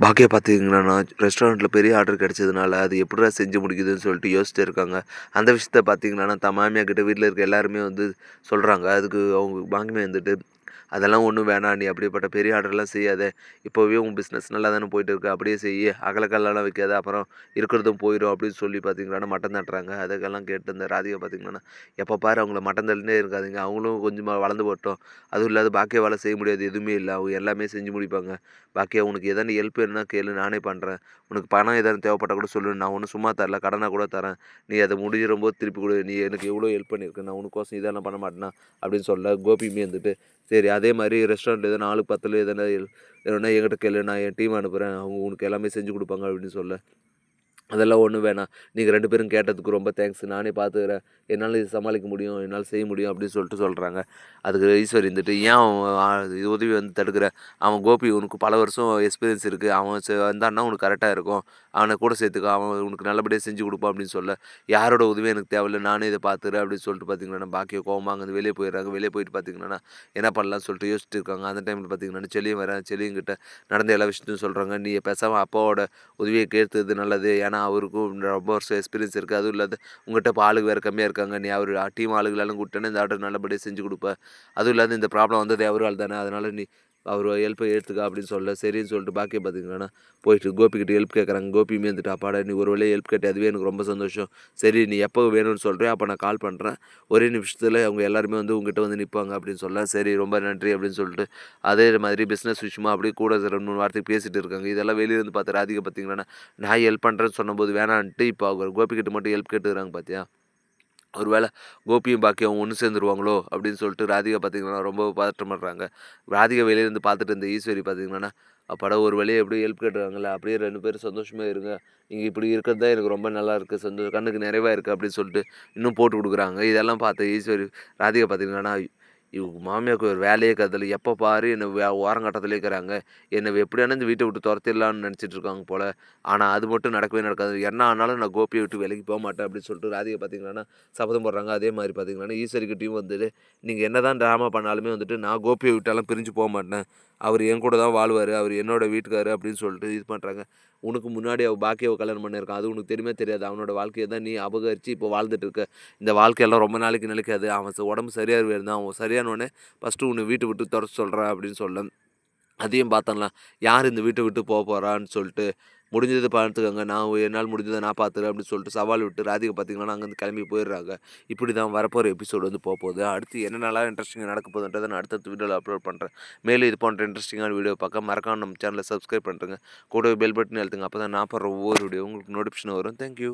பாக்கியா பார்த்தீங்களாண்ணா ரெஸ்டாரண்ட்டில் பெரிய ஆர்டர் கிடச்சதுனால அது எப்படிடா செஞ்சு முடிக்குதுன்னு சொல்லிட்டு யோசிச்சுட்டு இருக்காங்க. அந்த விஷயத்த பார்த்தீங்கன்னா தான் கிட்ட வீட்டில் இருக்க எல்லாருமே வந்து சொல்கிறாங்க அதுக்கு அவங்க மாமியா வந்துட்டு அதெல்லாம் ஒன்றும் வேணாம். நீ அப்படிப்பட்ட பெரிய ஆர்டர்லாம் செய்யாத. இப்போவே உன் பிஸ்னஸ் நல்லா தானே போயிட்டு இருக்கு அப்படியே செய்ய. அகலக்கல்லாம் வைக்காத. அப்புறம் இருக்கிறதும் போயிடும் அப்படின்னு சொல்லி பார்த்தீங்கன்னா மட்டன் தட்டுறாங்க. அதுக்கெல்லாம் கேட்டு இந்த ராதிகா பார்த்தீங்கன்னா எப்போ பாரு அவங்கள மட்டன் தள்ளினே இருக்காதீங்க. அவங்களும் கொஞ்சமாக வளர்ந்து போட்டோம். அதுவும் இல்லாத பாக்கியவால செய்ய முடியாது. எதுவுமே இல்லை. அவங்க எல்லாமே செஞ்சு முடிப்பாங்க. பாக்கியா உனக்கு எதனா ஹெல்ப் வேணும்னா கேளு. நானே பண்ணுறேன் உனக்கு பணம் எதாவது தேவைப்பட்டால் கூட சொல்லு. நான் ஒன்றும் சும்மா தரல. கடனாக கூட தரேன். நீ அதை முடிகிறம்போது திருப்பி கொடு. நீ எனக்கு எவ்வளோ ஹெல்ப் பண்ணியிருக்க? நான் உனக்கோசம் இதெல்லாம் பண்ண மாட்டேனா? அப்படின்னு சொல்ல கோபியுமே வந்துட்டு சரி சரி அதே மாதிரி ரெஸ்டாரண்ட் எதனா நாலு பத்தில் எதனா எதனா எங்கிட்ட கேளு நான் என் டீம் அனுப்புகிறேன் அவங்க உனக்கு எல்லாமே செஞ்சு கொடுப்பாங்க அப்படின்னு சொல்ல. அதெல்லாம் ஒன்றும் வேணாம். நீங்கள் ரெண்டு பேரும் கேட்டதுக்கு ரொம்ப தேங்க்ஸ் நானே பார்த்துக்கிறேன் என்னால் இது சமாளிக்க முடியும் என்னால் செய்ய முடியும் அப்படின்னு சொல்லிட்டு சொல்கிறாங்க அதுக்கு ஈஸ்வர் இருந்துட்டு ஏன் அவன் இது உதவி வந்து தடுக்கிற? அவன் கோபி உனக்கு பல வருஷம் எக்ஸ்பீரியன்ஸ் இருக்குது அவன் செ- வந்தான்னா உனக்கு கரெக்டாக இருக்கும். அவனை கூட சேர்த்துக்க அவன் உனக்கு நல்லபடியாக செஞ்சு கொடுப்பான் அப்படின்னு சொல்ல யாரோட உதவி எனக்கு தேவையில்லை நானே இதை பார்த்துக்கிறேன் அப்படின்னு சொல்லிட்டு பார்த்தீங்கன்னா பாக்கிய கோவமாக வெளியே போயிடுறாங்க. வெளியே போயிட்டு பார்த்தீங்கன்னா என்ன பண்ணலாம்னு சொல்லிட்டு யோசிச்சுட்டு இருக்காங்க. அந்த டைமில் பார்த்தீங்கன்னா செல்லியும் வரேன். செல்லியும் கிட்ட நடந்த எல்லா விஷயத்தையும் சொல்கிறாங்க நீ பேசாமல் அப்பாவோட உதவியை கேட்கறது நல்லது. ஏன்னா அவருக்கும் ரொம்ப வருஷம் எக்ஸ்பீரியன்ஸ் இருக்குது அதுவும் இல்லாத உங்கள்கிட்ட இப்போ ஆளுங்க வேறு கம்மியாக இருக்காங்க. நீ அவர் டீம் ஆளுகளெல்லாம் கூப்பிட்டேன்னு இந்த ஆர்டர் நல்லபடியாக செஞ்சு கொடுப்ப. அதுவும் இல்லாத இந்த ப்ராப்ளம் வந்தது அவரால் தானே. அதனால் நீ அவர் ஹெல்ப்பை ஏற்றுக்கா அப்படின்னு சொல்ல சரின்னு சொல்லிட்டு பாக்கியம் பார்த்தீங்கன்னா போயிட்டு கோபிக்கிட்ட ஹெல்ப் கேட்குறாங்க கோபியுமே வந்துட்டு அப்பாடா நீ ஒரு வழியாக ஹெல்ப் கேட்டு அதுவே எனக்கு ரொம்ப சந்தோஷம். சரி நீ எப்போ வேணும்னு சொல்கிறேன் அப்போ நான் கால் பண்ணுறேன் ஒரே நிமிஷத்தில் அவங்க எல்லாருமே வந்து உங்ககிட்ட வந்து நிற்பாங்க அப்படின்னு சொல்ல சரி ரொம்ப நன்றி அப்படின்னு சொல்லிட்டு அதே மாதிரி பிஸ்னஸ் விஷயமா அப்படியே கூட ரெண்டு மூணு வார்த்தைக்கு பேசிட்டு இருக்காங்க. இதெல்லாம் வெளியே இருந்து அதிகம் ராதிகா பார்த்தீங்கன்னா நான் ஹெல்ப் பண்ணுறேன்னு சொன்னபோது வேணான்ட்டு இப்போ அவங்க கோபிக்கிட்ட மட்டும் ஹெல்ப் கேட்டுக்கிறாங்க பார்த்தியா ஒருவேளை கோபியும் பாக்கியம் ஒன்று சேர்ந்துருவாங்களோ அப்படின்னு சொல்லிட்டு ராதிகா பார்த்தீங்கன்னா ரொம்ப பதட்டப்படுறாங்க ராதிகா வெளியிலேருந்து பார்த்துட்டு இருந்த ஈஸ்வரி பார்த்தீங்கன்னா படம் ஒரு வழியை எப்படியும் ஹெல்ப் கேட்டுறாங்கல்ல? அப்படியே ரெண்டு பேரும் சந்தோஷமாக இருங்க. நீங்கள் இப்படி இருக்கிறது தான் எனக்கு ரொம்ப நல்லா இருக்குது சந்தோஷம் கண்ணுக்கு நிறைவாக இருக்குது அப்படின்னு சொல்லிட்டு இன்னும் போட்டு கொடுக்குறாங்க. இதெல்லாம் பார்த்து ஈஸ்வரி ராதிகா பார்த்தீங்கன்னா இவங்க மாமியாருக்கு ஒரு வேலையே கதில் எப்போ பாரு என்னை வே இருக்கிறாங்க. என்னை எப்படியான இந்த வீட்டை விட்டு துரத்திடலான்னு நினச்சிட்டு இருக்காங்க போல். ஆனால் அது மட்டும் நடக்கவே நடக்காது. என்ன ஆனாலும் நான் கோபியை விட்டு வேலைக்கு போக மாட்டேன் அப்படின்னு சொல்லிட்டு ராதிகை பார்த்தீங்கன்னா சபதம் போடுறாங்க. அதே மாதிரி பார்த்தீங்கன்னா ஈஸ்வரிக்கிட்டையும் வந்துட்டு நீங்கள் என்ன தான் ட்ராமா பண்ணாலுமே வந்துட்டு நான் கோபியை விட்டாலும் பிரிஞ்சு போக மாட்டேன். அவர் என் கூட தான் வாழ்வார் அவர் என்னோட வீட்டுக்காரு அப்படின்னு சொல்லிட்டு இது பண்ணுறாங்க உனக்கு முன்னாடி அவள் பாக்கியாவை கல்யாணம் பண்ணியிருக்கான். அது உனக்கு தெரியுமே தெரியாது. அவனோட வாழ்க்கையை தான் நீ அபகரித்து இப்போ வாழ்ந்துட்டு இருக்க. இந்த வாழ்க்கையெல்லாம் ரொம்ப நாளைக்கு நிலைக்காது. அவன் உடம்பு சரியாக இருந்தான் அவன் சரியானோடனே ஃபஸ்ட்டு உன்னை வீட்டை விட்டு துரத்து சொல்கிறான் அப்படின்னு சொல்ல. அதையும் பார்த்தோம்லாம் யார் இந்த வீட்டை விட்டு போக போகிறான்னு சொல்லிட்டு முடிஞ்சது பார்த்துக்கோங்க நான் என்னால் முடிஞ்சதை நான் பார்த்துக்கிறேன் அப்படின்னு சொல்லிட்டு சவால் விட்டு ராதிகா பார்த்தீங்கன்னா அங்கேருந்து கிளம்பி போயிடுறாங்க. இப்படி தான் வரப்போகிற எபிசோடு வந்து போக போகுது. அடுத்து என்னென்னலாம் இன்ட்ரெஸ்டிங்காக நடக்க போகுதுன்றதை நான் அடுத்தடுத்த வீடியோவில் அப்லோட் பண்ணுறேன் மேலும் இது போன்ற இன்ட்ரெஸ்டிங்கான வீடியோ பார்க்க மறக்காம நம்ம சேனலை சப்ஸ்கிரைப் பண்ணுறேங்க கூட பெல் பட்டன் எழுத்துங்க அப்போ தான் நான் போடுற ஒவ்வொரு வீடியோ உங்களுக்கு நோட்டிஃபிகேஷன் வரும். தேங்க்யூ